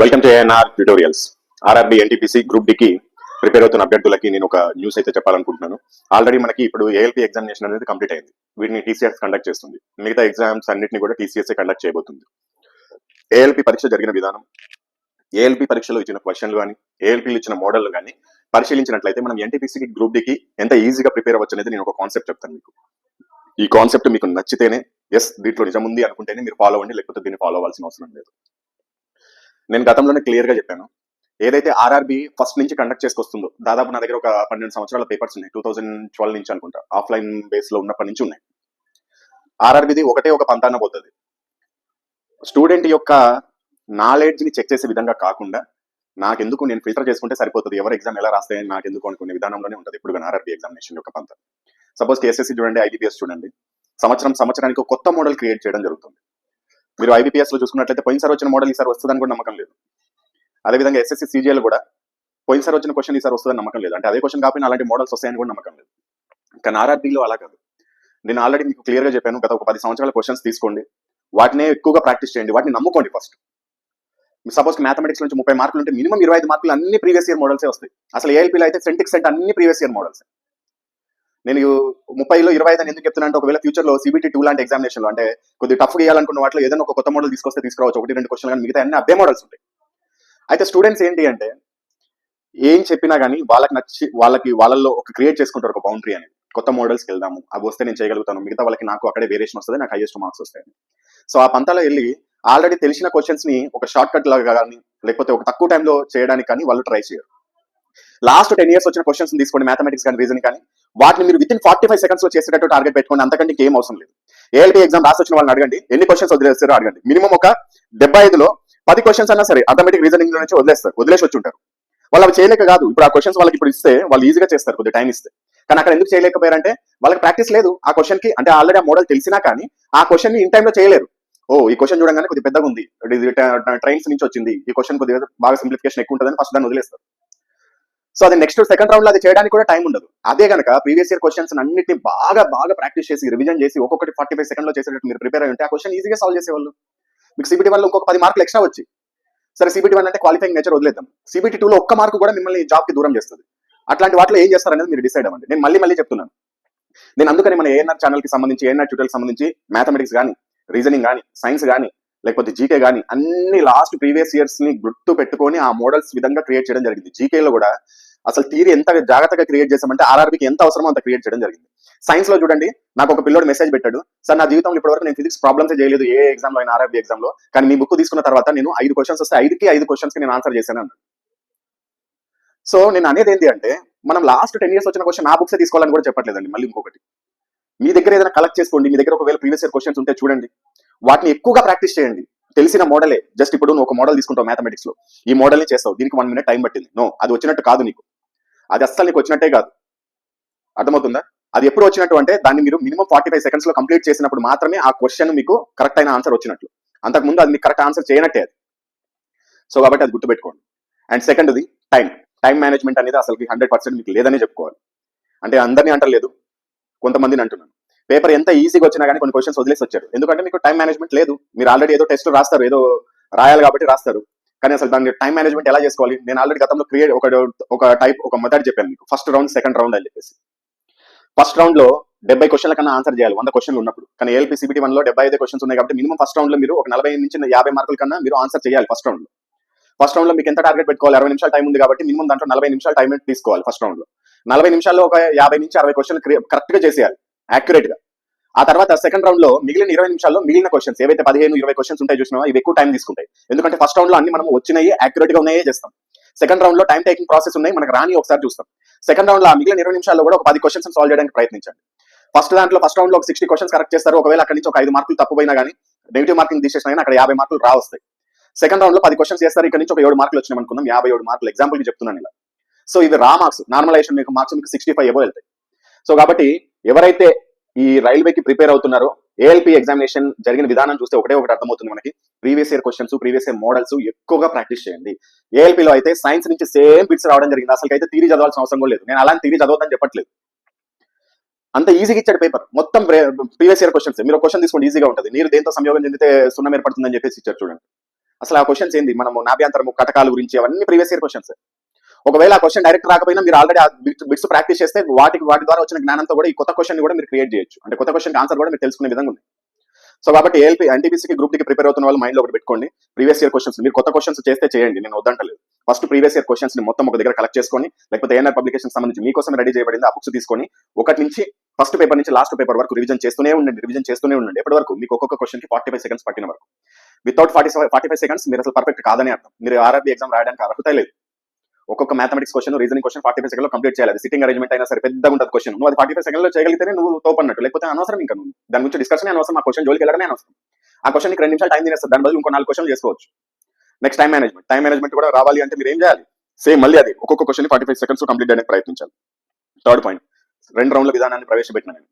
Welcome to ANR tutorials RRB NTPC group డికి prepare అవుతున్న అభ్యర్థులకి నేను ఒక న్యూస్ అయితే చెప్పాలనుకుంటున్నాను. ఆల్రెడీ మనకి ఇప్పుడు ఏఎల్పీ ఎగ్జామినేషన్ అనేది కంప్లీట్ అయింది. వీటిని టీసీఎస్ కండక్ట్ చేస్తుంది. మిగతా ఎగ్జామ్స్ అన్నిటిని కూడా టీసీఎస్ఏ కండక్ట్ చేయబోతుంది. ఏఎల్పీ పరీక్ష జరిగిన విధానం ఏఎల్పీ పరీక్షలో ఇచ్చిన క్వశ్చన్లు కానీ ఏఎల్పీలు ఇచ్చిన మోడల్ కానీ పరిశీలించినట్లయితే మనం ఎన్టీపీసీకి గ్రూప్ డికి ఎంత ఈజీగా ప్రిపేర్ అవ్వచ్చు అనేది నేను ఒక కాన్సెప్ట్ చెప్తాను మీకు. ఈ కాన్సెప్ట్ మీకు నచ్చితేనే ఎస్ దీంట్లో నిజం ఉంది అనుకుంటేనే మీరు ఫాలో అవ్వండి లేకపోతే దీన్ని ఫాలో అవ్వాల్సిన అవసరం లేదు. నేను గతంలోనే క్లియర్గా చెప్పాను. ఏదైతే ఆర్ఆర్బి ఫస్ట్ నుంచి కండక్ట్ చేసుకొస్తుందో దాదాపు నా దగ్గర ఒక పన్నెండు సంవత్సరాల పేపర్స్ ఉన్నాయి. టూ థౌసండ్ ట్వెల్వ్ నుంచి అనుకుంటా. ఆఫ్లైన్ బేస్లో ఉన్నప్పటి నుంచి ఉన్నాయి. ఆర్ఆర్బిది ఒకటే ఒక పంతాన పోతుంది. స్టూడెంట్ యొక్క నాలెడ్జ్ని చెక్ చేసే విధంగా కాకుండా నాకెందుకు నేను ఫిల్టర్ చేసుకుంటే సరిపోతుంది? ఎవరు ఎగ్జామ్ ఎలా రాస్తాయని నాకెందుకు అనుకునే విధానంలోనే ఉంటుంది. ఇప్పుడు కానీ ఆర్ఆర్బి ఎగ్జామినేషన్ యొక్క పంత. సపోజ్ కేఎస్ఎస్సి చూడండి ఐటీపీఎస్ చూడండి. సంవత్సరం సంవత్సరానికి కొత్త మోడల్ క్రియేట్ చేయడం జరుగుతుంది. మీరు ఐబీపీఎస్లో చూసుకున్నట్లయితే పోయినసారి వచ్చిన మోడల్ ఈసారి వస్తుందని కూడా నమ్మకం లేదు. అదేవిధంగా ఎస్ఎస్సి సీజీఎల్ కూడా పోయినసారి వచ్చిన క్వశ్చన్ ఈసారి వస్తుందని నమ్మకం లేదు. అంటే అదే క్వశ్చన్ కాకపోయినా అలాంటి మోడల్స్ వస్తాయని కూడా నమ్మకం లేదు. కానీ ఆర్ఆర్బీలో అలా కాదు. నేను ఆల్రెడీ మీకు క్లియర్గా చెప్పాను గత ఒక పది సంవత్సరాల క్వశ్చన్స్ తీసుకోండి. వాటినే ఎక్కువగా ప్రాక్టీస్ చేయండి. వాటిని నమ్ముకోండి ఫస్ట్ సపోజ్ మ్యాథమెటిక్స్ నుంచి ముప్పై మార్కులు ఉంటే మినిమం ఇరవై ఐదు మార్కులు అన్ని ప్రీవియస్ ఇయర్ మోడల్సే వస్తాయి. అసలు ఏఎల్పీలో అయితే సెంటిక్ సెంట్ అన్ని ప్రీవియస్ ఇయర్ మోడల్స్ నేను ముప్పైలో ఇరవై ఐదు ఎందుకు చెప్తున్నా అంటే ఒకవేళ ఫ్యూచర్లో సిబిటీ టూ లాంటి ఎగ్జామినేషన్ అంటే కొద్దిగా టఫ్ చేయాలనుకున్న వాటిలో ఏదైనా ఒక కొత్త మోడల్ తీసుకొస్తే తీసుకురావచ్చు. ఒకటి రెండు క్వశ్చన్ కానీ మిగతా అన్ని అదే మోడల్స్ ఉంటాయి. అయితే స్టూడెంట్స్ ఏంటి అంటే ఏం చెప్పినా కానీ వాళ్ళకి నచ్చి వాళ్ళకి వాళ్ళల్లో ఒక క్రియేట్ చేసుకుంటారు ఒక బౌండరీ అనేది. కొత్త మోడల్స్కి వెళ్దాము. అవి వస్తే నేను చేయగలుగుతాను. మిగతా వాళ్ళకి నాకు అక్కడే వేరియేషన్ వస్తుంది నాకు హైయెస్ట్ మార్క్స్ వస్తాయి సో ఆ పంతాలో వెళ్ళి ఆల్రెడీ తెలిసిన క్వశ్చన్స్ని ఒక షార్ట్ కట్ లాగా కానీ లేకపోతే ఒక తక్కువ టైంలో చేయడానికి కానీ వాళ్ళు ట్రై చేయరు. లాస్ట్ టెన్ ఇయర్స్ వచ్చిన క్వశ్చన్స్ తీసుకోండి మ్యాథమెటిక్స్ కానీ రీజన్ కానీ. వాటిని మీరు విత్ ఇన్ ఫార్టీ ఫైవ్ సెకండ్స్లో చేసేటట్టు టార్గెట్ పెట్టుకోండి అంతకంటే ఏం అవసరం లేదు. ఏఎల్టీ ఎగ్జామ్ రాసి వచ్చిన వాళ్ళని అడగండి ఎన్ని క్వశ్చన్స్ వదిలేస్తారో అడగండి. మినిమం ఒక డెబ్బై ఐదులో పది క్వశ్చన్స్ అన్నా సరే అథమెటిక్ రీజనింగ్ నుంచి వదిలేస్తారు వదిలేసి వచ్చి ఉంటారు. వాళ్ళు అవి చేయలేక కాదు ఇప్పుడు ఆ క్వశ్చన్స్ వాళ్ళకి ఇప్పుడు ఇస్తే వాళ్ళు ఈజీగా చేస్తారు కొద్దిగా టైం ఇస్తే. కానీ అక్కడ ఎందుకు చేయలేకపోయారంటే వాళ్ళకి ప్రాక్టీస్ లేదు. ఆ క్వశ్చన్కి అంటే ఆల్రెడీ ఆ మోడల్ తెలిసినా కానీ ఆ క్వశ్చన్ని ఇన్ టైంలో చేయలేరు. ఓ ఈ క్వశ్చన్ చూడగానే కొద్దిగా పెద్దగా ఉంది. ట్రైన్స్ నుంచి వచ్చింది. ఈ క్వశ్చన్ కొద్దిగా బాగా సింప్లిఫికేషన్ ఎక్కువ ఉంటుందని ఫస్ట్ దాన్ని వదిలేస్తారు. సో అది నెక్స్ట్ సెకండ్ రౌండ్లో అది చేయడానికి కూడా టైం ఉండదు. అదే కనుక ప్రీవియస్ ఇయర్ క్వశ్చన్స్ అన్నిటిని బాగా బాగా ప్రాక్టీస్ చేసి రివిజన్ చేసి ఒక్కొక్కటి ఫార్టీ ఫైవ్ సెకండ్లో చేసేటట్టు మీరు ప్రిపేర్ అయ్యి ఉంటే ఆ క్వశ్చన్ ఈజీగా సాల్వ్ చేసేవాళ్ళు. మీకు సిబిటీ వల్ల ఇంకొక పది మార్కులు ఎక్స్ట్రా వచ్చి. సరే సిబిటీ వన్ అంటే క్వాలిఫైయింగ్ నేచర్ వదిలేద్దాం. సిబిటీ టూలో ఒక్క మార్కు కూడా మిమ్మల్ని జాబ్కి దూరం చేస్తుంది. అట్లాంటి వాటిలో ఏం చేస్తారనేది మీరు డిసైడ్ అవ్వండి. నేను మళ్ళీ మళ్ళీ చెప్తున్నాను. నేను అందుకని మన ఏఎన్ఆర్ ఛానల్కి సంబంధించి ఏఎన్ఆర్ ట్యూటర్ సంబంధించి మ్యాథమెటిక్స్ కానీ రీజనింగ్ కానీ సైన్స్ కానీ లేకపోతే జీకే కానీ అన్ని లాస్ట్ ప్రీవియస్ ఇయర్స్ని గుర్తు పెట్టుకొని ఆ మోడల్స్ విధంగా క్రియేట్ చేయడం జరిగింది. జీకేలో కూడా అసలు థీరీ ఎంత జాగ్రత్తగా క్రియేట్ చేసామంటే ఆర్ఆర్బీకి ఎంత అవసరమో అంత క్రియేట్ చేయడం జరిగింది. సైన్స్లో చూడండి నాకు ఒక పిల్లోడు మెసేజ్ పెట్టాడు సార్ నా జీవితంలో ఇప్పటివరకు నేను ఫిజిక్స్ ప్రాబ్లమ్స్ చేయలేదు ఏ ఎగ్జామ్లో అయినా ఆర్ఆర్బీ ఎగ్జామ్లో కానీ మీ బుక్ తీసుకున్న తర్వాత నేను ఐదు క్వశ్చన్స్ వస్తే ఐదుకి ఐదు క్వశ్చన్స్కి నేను ఆన్సర్ చేశాను అన్నాడు. సో నేను అనేది ఏంటి అంటే మనం లాస్ట్ టెన్ ఇయర్స్ వచ్చిన క్వశ్చన్ ఆ బుక్స్ తీసుకోవాలని కూడా చెప్పట్లేదండి మళ్ళీ ఇంకొకటి. మీ దగ్గర ఏదైనా కలెక్ట్ చేసుకోండి మీ దగ్గర ఒకవేళ ప్రీవియస్ ఇయర్ క్వశ్చన్స్ ఉంటే చూడండి. వాటిని ఎక్కువగా ప్రాక్టీస్ చేయండి. తెలిసిన మోడలే. జస్ట్ ఇప్పుడు నువ్వు ఒక మోడల్ తీసుకుంటావు మ్యాథమెటిక్స్లో. ఈ మోడల్ని చేస్తావు. దీనికి వన్ మినిట్ టైం పట్టింది. నో అది వచ్చినట్టు కాదు నీకు. అది అస్సలు నీకు వచ్చినట్టే కాదు. అర్థమవుతుందా? అది ఎప్పుడు వచ్చినట్టు అంటే దాన్ని మీరు మినిమం ఫార్టీ ఫైవ్ సెకండ్స్లో కంప్లీట్ చేసినప్పుడు మాత్రమే ఆ క్వశ్చన్ మీకు కరెక్ట్ అయిన ఆన్సర్ వచ్చినట్లు. అంతకుముందు అది మీకు కరెక్ట్ ఆన్సర్ చేయనట్టే అది. సో కాబట్టి అది గుర్తుపెట్టుకోండి. అండ్ సెకండ్ది టైం టైం మేనేజ్మెంట్ అనేది అసలు హండ్రెడ్ పర్సెంట్ మీకు లేదనే చెప్పుకోవాలి. అంటే అందరినీ అంటలేదు. కొంతమందిని అంటున్నాను. పేపర్ ఎంత ఈజీగా వచ్చినా కానీ కొన్ని క్వశ్చన్స్ వదిలేసి వచ్చారు. ఎందుకంటే మీకు టైం మేనేజ్మెంట్ లేదు. మీరు ఆల్రెడీ ఏదో టెస్ట్ రాస్తారు ఏదో రాయాలి కాబట్టి రాస్తారు. కానీ అసలు దాని టైం మేనేజ్మెంట్ ఎలా చేసుకోవాలి? నేను ఆల్రెడీ గతంలో క్రియేట్ ఒక ఒక టైప్ ఒక మెథడ్ చెప్పాను మీకు. ఫస్ట్ రౌండ్ సెకండ్ రౌండ్ అని చెప్పేసి. ఫస్ట్ రౌండ్లో డెబ్బై క్వశ్చన్ల కన్నా ఆన్సర్ చేయాలి వంద క్వశ్చన్లు ఉన్నప్పుడు. కానీ ఏఎల్పీ సిబిటీ వన్లో డెబ్బై ఐదు క్వశ్చన్స్ ఉన్నాయి కాబట్టి మినిమం ఫస్ట్ రౌండ్లో మీరు ఒక నలభై నుంచి యాభై మార్కుల కన్నా మీరు ఆన్సర్ చేయాలి ఫస్ట్ రౌండ్లో ఫస్ట్ రౌండ్లో మీకు ఎంత టార్గెట్ పెట్టుకోవాలి? అరవై నిమిషాలు టైం ఉంది కాబట్టి మినిమం దాంట్లో నలభై నిమిషాలు టైం తీసుకోవాలి ఫస్ట్ రౌండ్లో నలభై నిమిషాల్లో ఒక యాభై నుంచి అరవై క్వశ్చన్ కరెక్ట్గా చేసేయాలి. యాక్యురేట్గా. ఆ తర్వాత సెకండ్ రౌండ్లో మిగిలిన ఇరవై నిమిషాల్లో మిగిలిన క్వశ్చన్స్ ఏవైతే పదిహేను ఇరవై క్వశ్చన్స్ ఉంటాయి చూసినా ఇవి ఎక్కువ టైం తీసుకుంటాయి. ఎందుకంటే ఫస్ట్ రౌండ్లో అన్ని మనం వచ్చినాయి యాక్యురేట్గా ఉన్నాయే చేస్తాం. సెకండ్ రౌండ్లో టైం టేకింగ్ ప్రాసెస్ ఉన్నాయి మనకు రాని ఒకసారి చూస్తాం. సెకండ్ రౌండ్లో మిగిలిన ఇరవై నిమిషాల్లో కూడా ఒక పది క్వశ్చన్స్ సాల్వ్ చేయడానికి ప్రయత్నించండి. ఫస్ట్ దాంట్లో ఫస్ట్ రౌండ్లో ఒక సిక్స్టీ క్వశ్చన్స్ కరెక్ట్ చేస్తారు. ఒకవేళ అక్కడ నుంచి ఒక ఐదు మార్కులు తప్పుపోయినా కానీ నెగిటివ్ మార్కింగ్ తీసేసినా అక్కడ యాభై మార్కులు రా వస్తాయి సెకండ్ రౌండ్లో పది క్వశ్చన్స్ చేస్తారు. ఇక్కడ నుంచి ఒక ఏడు మార్కులు వచ్చినాయి అనుకుందాం. యాభై ఏడు మార్కులు. ఎగ్జాంపుల్ చెప్తున్నాను ఇలా. సో ఇది రా మార్క్స్ నార్మలైజేషన్ మీకు మార్క్స్ మీకు సిక్స్టీ ఫైవ్ ఎబో వెళ్తాయి. సో కాబట్టి ఎవరైతే ఈ రైల్వేకి ప్రిపేర్ అవుతున్నారో ఏఎల్పి ఎగ్జామినేషన్ జరిగిన విధానం చూస్తే ఒకటే ఒకటి అర్థమవుతుంది మనకి. Previous year questions previous year models ఎక్కువగా ప్రాక్టీస్ చేయండి. ఏఎల్పిలో అయితే సైన్స్ నుంచి సేమ్ బిట్స్ రావడం జరిగింది. అసలు అయితే తీరి చదవాల్సిన అవసరం కూడా లేదు. నేను అలాంటి తీరి చదవద్దని చెప్పట్లేదు. అంత ఈజీగా ఇచ్చాడు పేపర్ మొత్తం ప్రీవియస్ ఇయర్ క్వశ్చన్స్ మీరు క్వశ్చన్ తీసుకోండి ఈజీగా ఉంటుంది. మీరు దేంతో సంయోగం చెందితే సున్నం ఏర్పడుతుందని చెప్పేసి ఇచ్చారు చూడండి. అసలు ఆ క్వశ్చన్స్ ఏంది? మనము నాభ్యంతరము కటకాల గురించి అవన్నీ ప్రీవియస్ ఇయర్ క్వశ్చన్స్ ఒకవేళ ఆ క్వశ్చన్ డైరెక్ట్ రాకపోయినా మీరు ఆల్రెడీ ఆ బిట్స్ ప్రాక్టీస్ చేస్తే వాటికి వాటి ద్వారా వచ్చిన జ్ఞానంతో కూడా ఈ కొత్త క్వశ్చన్ కూడా మీరు క్రియేట్ చేయొచ్చు. అంటే కొత్త క్వశ్చన్ ఆన్సర్ కూడా మీరు తెలుసుకునే విధంగా ఉంది. సో కాబట్టి ఏఎల్పీ ఎన్టీపీసీకి గ్రూప్కి ప్రిపేర్ అవుతున్న వాళ్ళు మైండ్లో ఒకటి పెట్టుకోండి. ప్రీవియస్ ఇయర్ క్వశ్చన్స్ మీరు కొత్త క్వశ్చన్స్ చేస్తే చేయండి. నేను వద్దంటలేదు. ఫస్ట్ ప్రీవియస్ ఇయర్ క్వశ్చన్స్ని మొత్తం ఒక దగ్గర కలెక్ట్ చేసుకొని లేకపోతే ఏఎన్ఆర్ పబ్లికేషన్ సంబంధించి మీకోసం రెడీ చేయబడింది ఆ బుక్స్ తీసుకొని ఒకటి నుంచి ఫస్ట్ పేపర్ నుంచి లాస్ట్ పేపర్ వరకు రివిజన్ చేస్తూనే ఉండండి. రివిజన్ చేస్తూనే ఉండండి. ఎప్పటి వరకు? మీకు ఒక్కొక్క క్వశ్చన్కి ఫార్టీ ఫైవ్ సెకండ్స్ పట్టిన వరకు. Without forty forty five seconds మీరు అసలు పర్ఫెక్ట్ కాదని అర్థం. మీరు ఆర్ఆర్బీ ఎగ్జామ్ రాయడానికి అర్హత లేదు. ఒక్కొక్క mathematics question reasoning question forty five second complete చేయాలి. అది సిట్టింగ్ అరేంజ్మెంట్ అయినా సరే పెద్దగా ఉంటుంది క్వశ్చన్ నువ్వు అది ఫార్టీ ఫైవ్ సెకండ్లో చేయగలిగితేనే నువ్వు తోపన్నట్టు. లేకపోతే అనవసరం ఇంకా నువ్వు. దాని గురించి డిస్కషన్ అనవసరం. ఆ క్వశ్చన్ జోలికి వెళ్ళడమే అనవసరం. ఆ క్వశ్చన్ రెండు నిమిషాలు టైం తినేస్తుంది. దాని బదులు ఇంకో నాలుగు క్వశ్చన్ చేసుకోవచ్చు. Next time management time management కూడా రావాలి అంటే మీరు ఏం చేయాలి? సేమ్ మళ్ళీ అది. ఒక్కొక్క question forty five seconds complete చేయడానికి ప్రయత్నించాలి. థర్డ్ పాయింట్ రెండు రౌండ్ల విధానాన్ని ప్రవేశపెట్టిన నేను.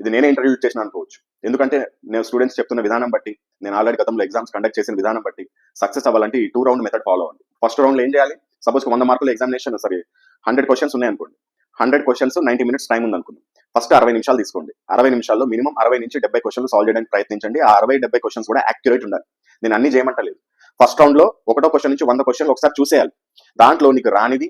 ఇది నేనే ఇంటర్వ్యూ చేసిన అనుకోవచ్చు. ఎందుకంటే నేను స్టూడెంట్స్ చెప్తున్న విధానం బట్టి నేను ఆల్రెడీ గతంలో ఎగ్జామ్స్ కండక్ట్ చేసిన విధానం బట్టి సక్సెస్ అవ్వాలంటే ఈ టూ రౌండ్ మెథడ్ ఫాలో అవ్వండి. ఫస్ట్ రౌండ్లో ఏం చేయాలి? సపోజ్ వంద మార్కుల ఎగ్జామినేషన్ సరే హండ్రెడ్ క్వశ్చన్స్ ఉన్నాయి అనుకోండి. Hundred questions ninety minutes time ఉంది అనుకోండి ఫస్ట్ అరవై నిమిషాలు తీసుకోండి. అరవై నిమిషాల్లో మినిమం అరవై నుంచి డెబ్బై క్వశ్చన్లు సాల్వ్ చేయడానికి ప్రయత్నించండి. ఆ అరవై డెబ్బై క్వశ్చన్స్ కూడా యాక్యురేట్ ఉండాలి. నేను అన్ని చేయమంటలేదు. ఫస్ట్ రౌండ్లో ఒకటో క్వశ్చన్ నుంచి వంద క్వశ్చన్లు ఒకసారి చూసేయాలి. దాంట్లో నీకు రానిది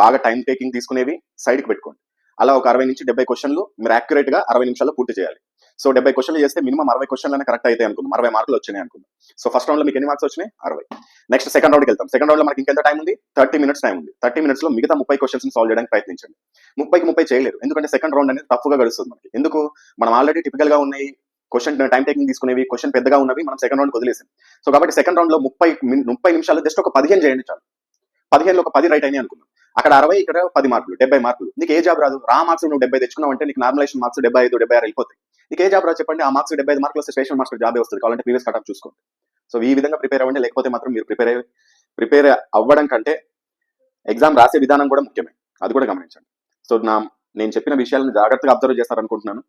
బాగా టైం టేకింగ్ తీసుకునేవి సైడ్కి కి పెట్టుకోండి. అలా ఒక అరవై నుంచి డెబ్బై క్వశ్చన్లు మీరు యాక్యురేట్గా అరవై నిమిషాల్లో పూర్తి చేయాలి. సో డెబ్బై క్వశ్చన్లు చేస్తే మినిమం అరవై క్వశ్చన్లు కరెక్ట్ అయితే అనుకుందాం. అరవై మార్కులు వచ్చినాయి అనుకుందాం. సో ఫస్ట్ రౌండ్లో మీకు ఎన్ని మార్క్స్ వచ్చినాయి? అరవై. నెక్స్ట్ సెకండ్ రౌండ్కి వెళ్తాం. సెకండ్ రౌండ్లో మనకి ఇంకెంత టైం ఉంది? థర్టీ మినిట్స్ టైం ఉంది. థర్టీ మినిట్స్లో మిగతా ముప్పై క్వశ్చన్స్ సాల్వ్ చేయడానికి ప్రయత్నించండి. ముప్పైకి ముప్పై చేయలేరు. ఎందుకంటే సెకండ్ రౌండ్ అనేది తప్పుగా గడుస్తుంది మనకి. ఎందుకు? మనం ఆల్రెడీ టిపికల్గా ఉన్నాయి. క్వశ్చన్ టైం టేకింగ్ తీసుకునేవి క్వశ్చన్ పెద్దగా ఉన్నవి మనం సెకండ్ రౌండ్ వదిలేసాం. సో కాబట్టి సెకండ్ రౌండ్లో ముప్పై ముప్పై నిమిషాలు జస్ట్ ఒక పదిహేను చేయండి చాలు. పదిహేనులో ఒక పది రైట్ అయినాయి అనుకున్నాం అక్కడ అరవై ఇక్కడ పది మార్కులు డెబ్బై మార్కులు. నీకు ఏ జాబ్ రాదు? రా మార్క్స్ నువ్వు డెబ్బై తెచ్చుకున్నావు అంటే నీకు నార్మలైజేషన్ మార్క్స్ డెబ్బై ఐదు డెబ్బై ఆరు వెళ్ళిపోతాయి. నీకు ఏ జాబ్ రా చెప్పండి. ఆ మార్క్స్ డెబ్బై ఐదు మార్కులు వస్తే స్టేషన్ మాస్టర్ జాబే వస్తుంది కావాలంటే ప్రీవియస్ కట్ ఆఫ్ చూసుకోండి. సో ఈ విధంగా ప్రిపేర్ అవ్వండి. లేకపోతే మాత్రం మీరు ప్రిపేర్ ప్రిపేర్ అవ్వడం కంటే ఎగ్జామ్ రాసే విధానం కూడా ముఖ్యమే. అది కూడా గమనించండి. సో నా నేను చెప్పిన విషయాలను జాగ్రత్తగా అబ్జర్వ్ చేస్తారనుకుంటున్నాను.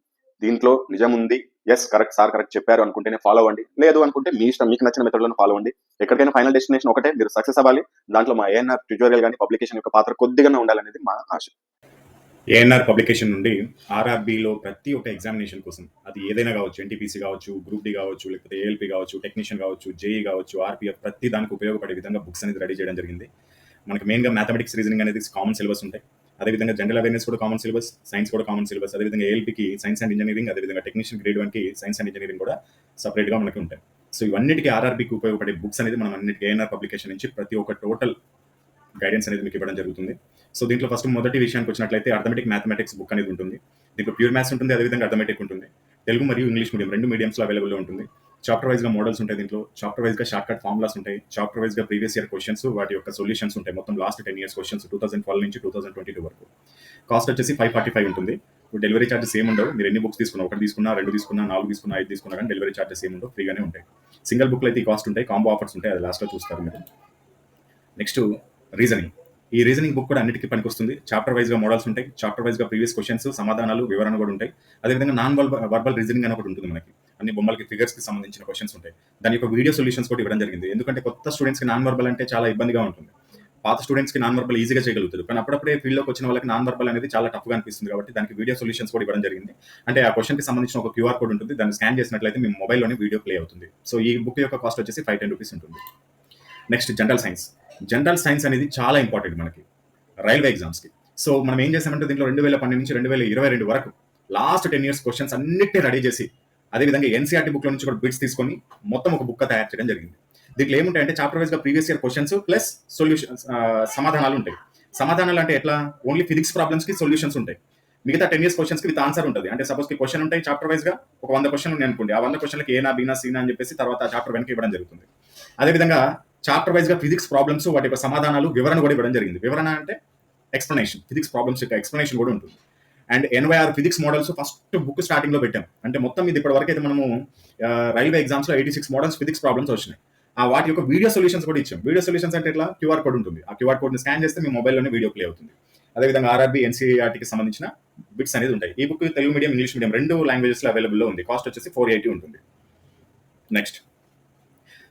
దీంట్లో నిజం ఉంది. ఎస్ కరెక్ట్ సార్ కరెక్ట్ చెప్పారు అనుకుంటేనే ఫాలో అవ్వండి. లేదు అనుకుంటే మీ ఇష్టం మీకు నచ్చిన మెథడ్లను ఫాలో అవ్వండి. ఎక్కడికైనా ఫైనల్ డెస్టినేషన్ ఒకటే మీరు సక్సెస్ అవ్వాలి. దాంట్లో మా ఏఎన్ఆర్ ట్యూటోరియల్ కానీ పబ్లికేషన్ యొక్క పాత్ర కొద్దిగా ఉండాలనేది మా ఆశ. ఏఎన్ఆర్ పబ్లికేషన్ నుండి ఆర్ఆర్బిలో ప్రతి ఒక్క ఎగ్జామినేషన్ కోసం అది ఏదైనా కావచ్చు ఎన్టీపీసీ కావచ్చు గ్రూప్ డి కావచ్చు లేకపోతే ఏఎల్పి కావచ్చు టెక్నీషియన్ కావచ్చు జేఈ కావచ్చు ఆర్పిఎఫ్ ప్రతి దానికి ఉపయోగపడే విధంగా బుక్స్ అనేది రెడీ చేయడం జరిగింది. మనకి మెయిన్గా మ్యాథమెటిక్స్ రీజనింగ్ అనేది కామన్ సిలబస్ ఉంటాయి. అదేవిధంగా జనరల్ అవేర్నెస్ కూడా కామన్ సిలబస్ సైన్స్ కూడా కామన్ సిలబస్ అదేవిధంగా ఏఎల్పికి సైన్స్ అండ్ ఇంజనీరింగ్ అదేవిధంగా టెక్నీషియన్ గ్రేడ్ వన్కి సైన్స్ అండ్ ఇంజనీరింగ్ కూడా సపరేట్గా మనకి ఉంటాయి. సో ఇవన్నిటికీ ఆర్ఆర్బికి ఉపయోగపడే బుక్స్ అనేది మనం అన్నిటికీ ఏఎన్ఆర్ పబ్లికేషన్ నుంచి ప్రతి ఒక్క టోటల్ గైడెన్స్ అనేది మీకు ఇవ్వడం జరుగుతుంది. సో దీంట్లో ఫస్ట్ మొదటి విషయానికి వచ్చినట్లయితే అర్థమెటిక్ మ్యాథమెటిక్స్ బుక్ అనేది ఉంటుంది. దీంట్లో ప్యూర్ మ్యాథ్స్ ఉంటుంది అదేవిధంగా అర్థమెటిక్ ఉంటుంది. తెలుగు మరియు ఇంగ్లీష్ మీడియం రెండు మీడియంస్లో అవైలబుల్లో ఉంటుంది. చాప్టర్ వైజ్గా మోడల్స్ ఉంటాయి దీంట్లో చాప్టర్ వైజ్గా షార్ట్ కట్ ఫార్ములాస్ ఉంటాయి చాప్టర్ వైజ్గా ప్రీవియస్ ఇయర్ క్వశ్చన్స్ వాటి యొక్క సొల్యూషన్స్ ఉంటాయి. మొత్తం last ten years questions two thousand twelve నుంచి టూ థౌసండ్ ట్వంటీ టూ వరకు. కాస్ట్ వచ్చేసి ఫైవ్ ఫార్టీ ఫైవ్ ఉంటుంది డెలివరీ చార్జెస్ ఏమి ఉండవు. మీరు ఎన్ని బుక్స్ తీసుకున్నా ఒకటి తీసుకున్నా రెండు తీసుకున్నా నాలుగు తీసుకున్నా ఐదు తీసుకున్నా కానీ డెలివరీ చార్జెస్ ఏమి ఉండవు. ఫ్రీగానే ఉంటాయి. సింగిల్ బుక్లు అయితే కాస్ట్ ఉంటాయి. కాంబో ఆఫర్స్ ఉంటాయి. అది లాస్ట్లో చూస్తారు మీరు. నెక్స్ట్ రీజనింగ్ ఈ రీజనింగ్ బుక్ కూడా అన్నిటికీ పనికొస్తుంది. చాప్టర్ వైజ్గా మోడల్స్ ఉంటాయి. చాప్టర్ వైజ్గా ప్రీవియస్ క్వశ్చన్స్ సమాధానాలు వివరణ కూడా ఉంటాయి. అదేవిధంగా నాన్ వర్బల్ రీజనింగ్ అని ఒకటి ఉంటుంది మనకి. అన్ని బొమ్మలకి ఫిగర్స్కి సంబంధించిన క్వశ్చన్స్ ఉంటాయి. దాని యొక్క వీడియో సొల్యూషన్స్ కూడా ఇవ్వడం జరిగింది. ఎందుకంటే కొత్త స్టూడెంట్స్కి నాన్ వర్బల్ అంటే చాలా ఇబ్బందిగా ఉంటుంది. పాత స్టూడెంట్స్కి నాన్ వర్బల్ ఈజీగా చేయగలుగుతారు. కానీ అప్పుడప్పుడే ఫీల్డ్లోకి వచ్చిన వాళ్ళకి నాన్ వర్బల్ అనేది చాలా టఫ్గా అనిపిస్తుంది కాబట్టి దానికి వీడియో సొల్యూషన్స్ కూడా ఇవ్వడం జరిగింది. అంటే ఆ క్వశ్చన్కి సంబంధించిన ఒక క్యూఆర్ కోడ్ ఉంటుంది. దాన్ని స్కాన్ చేసినట్లయితే మీ మొబైల్లోనే వీడియో ప్లే అవుతుంది. సో ఈ బుక్ యొక్క కాస్ట్ వచ్చేసి ఫైవ్ టెన్ రూపీస్ ఉంటుంది. Next general science general science అనేది చాలా ఇంపార్టెంట్ మనకి రైల్వే ఎగ్జామ్స్కి. సో మనం ఏం చేసామంటే దీంట్లో రెండు వేల పన్నెండు నుంచి రెండు వేల ఇరవై రెండు వరకు లాస్ట్ టెన్ ఇయర్స్ క్వశ్చన్స్ అన్నిటిని రెడీ చేసి అదేవిధంగా ఎన్సీఆర్టీ బుక్లో నుంచి కూడా బిట్స్ తీసుకొని మొత్తం ఒక బుక్ తయారు చేయడం జరిగింది. దీంట్లో ఏముంటాయంటే చాప్టర్ వైజ్గా previous year questions plus solutions సమాధానాలు ఉంటాయి. సమాధానాలు అంటే ఎట్లా? ఓన్లీ ఫిజిక్స్ ప్రాబ్లమ్స్కి సొల్యూషన్స్ ఉంటాయి. మిగతా టెన్ ఇయర్స్ క్వశ్చన్స్కి విత్ ఆన్సర్ ఉంటుంది. అంటే సపోజ్ క్వశ్చన్ ఉంటాయి చాప్టర్ వైజ్గా ఒక వంద క్వశ్చన్ ఉన్నాయి అనుకోండి ఆ వంద క్వశ్చన్లకి ఏనా బీనా సీనా అని చెప్పేసి తర్వాత ఆ చాప్టర్ వెనక ఇవ్వడం జరుగుతుంది. అదేవిధంగా చాప్టర్ వైజ్గా ఫిజిక్స్ ప్రాబ్లమ్స్ వాటి యొక్క సమాధానాలు వివరణ కూడా ఇవ్వడం జరిగింది. వివరణ అంటే ఎక్స్ప్లెనేషన్ ఫిజిక్స్ ప్రాబ్లమ్స్ యొక్క ఎక్స్ప్లెనేషన్ కూడా ఉంటుంది. అండ్ ఎనభై ఆరు ఫిజిక్స్ మోడల్స్ ఫస్ట్ బుక్ స్టార్టింగ్లో పెట్టాం. అంటే మొత్తం ఇది ఇప్పటి వరకు అయితే మనము రైల్వే ఎగ్జామ్స్లో eighty six models physics problems వచ్చినాయి. ఆ వాటి యొక్క వీడియో సొల్యూషన్స్ కూడా ఇచ్చాం. వీడియో సొల్యూషన్స్ అంటే ఇట్లా క్యూఆర్ కోడ్ ఉంటుంది. ఆ క్యూఆర్ కోడ్ని స్కాన్ చేస్తే మీ మొబైల్లోనే వీడియో ప్లే అవుతుంది. అదేవిధంగా ఆర్ఆర్బీ ఎన్సీఆర్టీకి సంబంధించిన బిట్స్ అనేది ఉంటాయి. ఈ book Telugu medium English medium రెండు లాంగ్వేజెస్లో అవైలబుల్ ఉంది. కాస్ట్ వచ్చేసి ఫోర్ ఎయిటీ ఉంటుంది. Next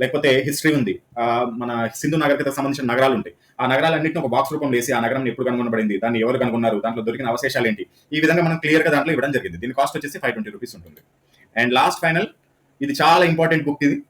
లేకపోతే హిస్టరీ ఉంది. ఆ, మన సింధు నాగరికతకు సంబంధించిన నగరాలు ఉంటాయి ఆ నగరాలన్నింటిని ఒక బాక్స్ రూపంలో వేసి ఆ నగరం ఎప్పుడు కనుగొనబడింది? దాన్ని ఎవరు కనుగొన్నారు? దాంట్లో దొరికిన అవశేషాలు ఏంటి? ఈ విధంగా మనం క్లియర్గా దాంట్లో ఇవ్వడం జరిగింది. దీని కాస్ట్ వచ్చేసి ఫైవ్ ట్వంటీ రూపీస్ ఉంటుంది. అండ్ లాస్ట్ ఫైనల్ ఇది చాలా ఇంపార్టెంట్ బుక్ ఇది.